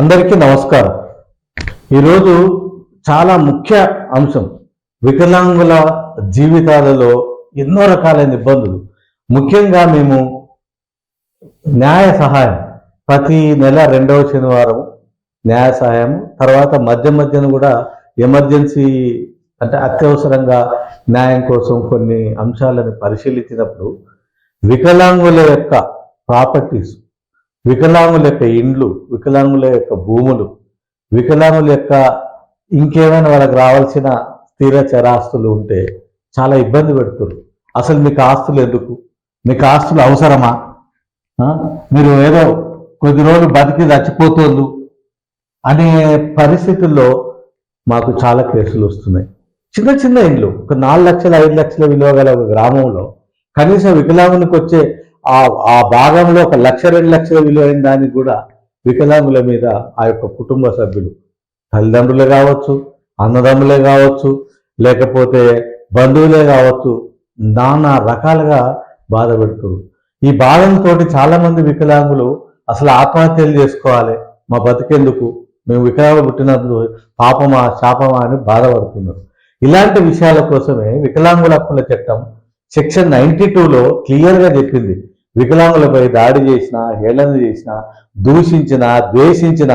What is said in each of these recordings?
అందరికీ నమస్కారం. ఈరోజు చాలా ముఖ్య అంశం. వికలాంగుల జీవితాలలో ఎన్నో రకాలైన ఇబ్బందులు. ముఖ్యంగా మేము న్యాయ సహాయం ప్రతి నెల రెండవ శనివారం న్యాయ సహాయం తర్వాత మధ్య మధ్యన కూడా ఎమర్జెన్సీ అంటే అత్యవసరంగా న్యాయం కోసం కొన్ని అంశాలను పరిశీలించినప్పుడు వికలాంగుల యొక్క ప్రాపర్టీస్ వికలాంగుల యొక్క ఇండ్లు వికలాంగుల యొక్క భూములు వికలాంగుల యొక్క ఇంకేమైనా వాళ్ళకి రావాల్సిన స్థిర చరాస్తులు ఉంటే చాలా ఇబ్బంది పెడుతున్నారు అసలు మీకు ఆస్తులు ఎందుకు? మీకు ఆస్తులు అవసరమా? మీరు ఏదో కొద్ది రోజులు బతికి చచ్చిపోతుంది అనే పరిస్థితుల్లో మాకు చాలా కేసులు వస్తున్నాయి. చిన్న చిన్న ఇండ్లు ఒక నాలుగు లక్షల ఐదు లక్షల విలువ గల ఒక గ్రామంలో కనీసం వికలాంగునికి వచ్చే ఆ ఆ భాగంలో ఒక లక్ష రెండు లక్షల విలువైన దానికి కూడా వికలాంగుల మీద ఆ యొక్క కుటుంబ సభ్యులు తల్లిదండ్రులే కావచ్చు అన్నదమ్ములే కావచ్చు లేకపోతే బంధువులే కావచ్చు నానా రకాలుగా బాధ పెడుతున్నారు ఈ బాధంతో చాలామంది వికలాంగులు అసలు ఆత్మహత్యలు చేసుకోవాలి మా బతికెందుకు మేము వికలాంగులు పుట్టినప్పుడు పాపమా శాపమా అని బాధపడుతున్నారు. ఇలాంటి విషయాల కోసమే వికలాంగుల హక్కుల చట్టం సెక్షన్ నైన్టీ టూలో క్లియర్గా చెప్పింది. వికలాంగులపై దాడి చేసిన హేళన చేసిన దూషించిన ద్వేషించిన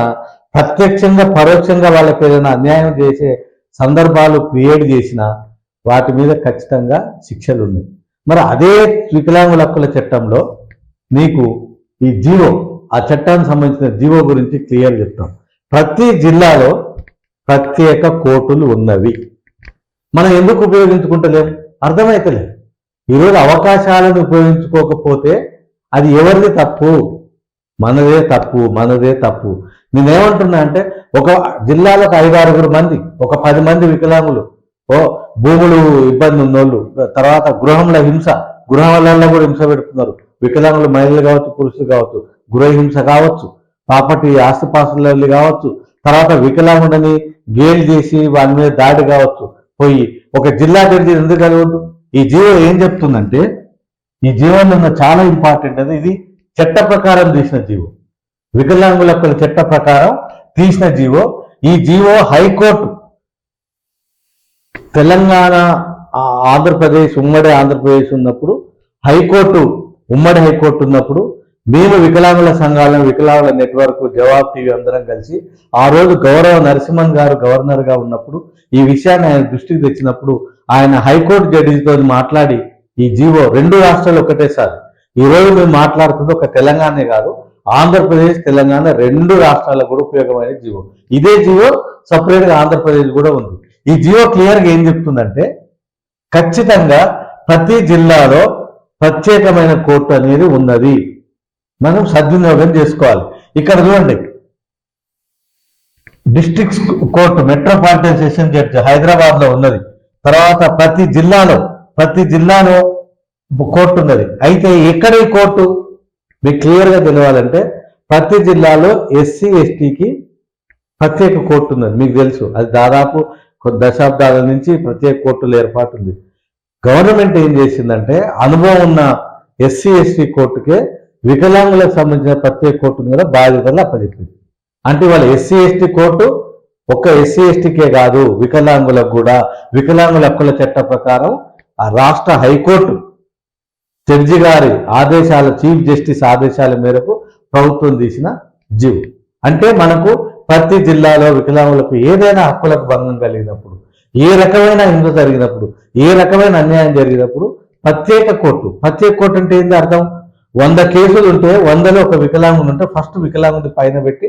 ప్రత్యక్షంగా పరోక్షంగా వాళ్ళకి ఏదైనా అన్యాయం చేసే సందర్భాలు క్రియేట్ చేసిన వాటి మీద ఖచ్చితంగా శిక్షలు ఉన్నాయి. మరి అదే వికలాంగుల హక్కుల చట్టంలో నీకు ఈ జీవో ఆ చట్టానికి సంబంధించిన జీవో గురించి క్లియర్ చెప్తాం. ప్రతి జిల్లాలో ప్రత్యేక కోర్టులు ఉన్నవి. మనం ఎందుకు ఉపయోగించుకుంటలేం? అర్థమైతలేదు. ఈరోజు అవకాశాలను ఉపయోగించుకోకపోతే అది ఎవరిది తప్పు? మనదే తప్పు మనదే తప్పు. నేనేమంటున్నా అంటే ఒక జిల్లాలో ఒక మంది ఒక పది మంది వికలాంగులు ఓ భూములు ఇబ్బంది ఉన్నోళ్ళు తర్వాత గృహంలో హింస గృహాలలో కూడా హింస పెడుతున్నారు. వికలాంగులు మహిళలు కావచ్చు పురుషులు కావచ్చు గృహ హింస కావచ్చు పాపటి ఆస్తిపాస్తులు కావచ్చు తర్వాత వికలాంగుడని గేలు చేసి వాని మీద దాడి కావచ్చు పోయి ఒక జిల్లా జడ్జి ఎందుకు కలవద్దు ఈ జీవో ఏం చెప్తుందంటే ఈ జీవోలో ఉన్న చాలా ఇంపార్టెంట్ అది. ఇది చట్ట ప్రకారం తీసిన జీవో. వికలాంగుల చట్ట ప్రకారం తీసిన జీవో. ఈ జీవో హైకోర్టు తెలంగాణ ఆంధ్రప్రదేశ్ ఉమ్మడి ఆంధ్రప్రదేశ్ ఉన్నప్పుడు హైకోర్టు ఉమ్మడి హైకోర్టు ఉన్నప్పుడు మేము వికలాంగుల సంఘాలను వికలాంగుల నెట్వర్క్ జవాబ్ టీవీ అందరం కలిసి ఆ రోజు గౌరవ నరసింహన్ గారు గవర్నర్గా ఉన్నప్పుడు ఈ విషయాన్ని ఆయన దృష్టికి తెచ్చినప్పుడు ఆయన హైకోర్టు జడ్జితో మాట్లాడి ఈ జీవో రెండు రాష్ట్రాలు ఒకటేసారి ఈ రోజు మేము మాట్లాడుతుంది ఒక తెలంగాణే కాదు ఆంధ్రప్రదేశ్ తెలంగాణ రెండు రాష్ట్రాలకు కూడా ఉపయోగమైన జీవో. ఇదే జీవో సపరేట్గా ఆంధ్రప్రదేశ్ కూడా ఉంది. ఈ జియో క్లియర్గా ఏం చెప్తుందంటే ఖచ్చితంగా ప్రతి జిల్లాలో ప్రత్యేకమైన కోర్టు అనేది ఉన్నది. మనం సద్వినియోగం చేసుకోవాలి. ఇక్కడ చూడండి. District court metropolitan session judge హైదరాబాద్లో ఉన్నది. తర్వాత ప్రతి జిల్లాలో ప్రతి జిల్లాలో కోర్టు ఉన్నది అయితే ఎక్కడ ఈ కోర్టు? మీకు క్లియర్గా తెలియాలంటే ప్రతి జిల్లాలో ఎస్సీ ఎస్టీకి ప్రత్యేక కోర్టు ఉన్నది మీకు తెలుసు. అది దాదాపు కొన్ని దశాబ్దాల నుంచి ప్రత్యేక కోర్టులు ఏర్పాటు ఉంది గవర్నమెంట్ ఏం చేసిందంటే అనుభవం ఉన్న ఎస్సీ ఎస్టీ కోర్టుకే వికలాంగులకు సంబంధించిన ప్రత్యేక కోర్టు మీద బాధ్యతలు అప్పచెప్పింది. అంటే వాళ్ళ ఎస్సీ ఎస్టీ కోర్టు ఒక్క ఎస్సీ ఎస్టీకే కాదు వికలాంగులకు కూడా వికలాంగుల హక్కుల చట్ట ప్రకారం ఆ రాష్ట్ర హైకోర్టు జడ్జి గారి ఆదేశాల చీఫ్ జస్టిస్ ఆదేశాల మేరకు ప్రభుత్వం తీసిన జీవు. అంటే మనకు ప్రతి జిల్లాలో వికలాంగులకు ఏదైనా హక్కులకు భంగం కలిగినప్పుడు ఏ రకమైన హింస జరిగినప్పుడు ఏ రకమైన అన్యాయం జరిగినప్పుడు ప్రత్యేక కోర్టు ప్రత్యేక కోర్టు అంటే ఏంది అర్థం? వంద కేసులు ఉంటే వందలో ఒక వికలాంగుడు ఉంటే ఫస్ట్ వికలాంగుడి పైన పెట్టి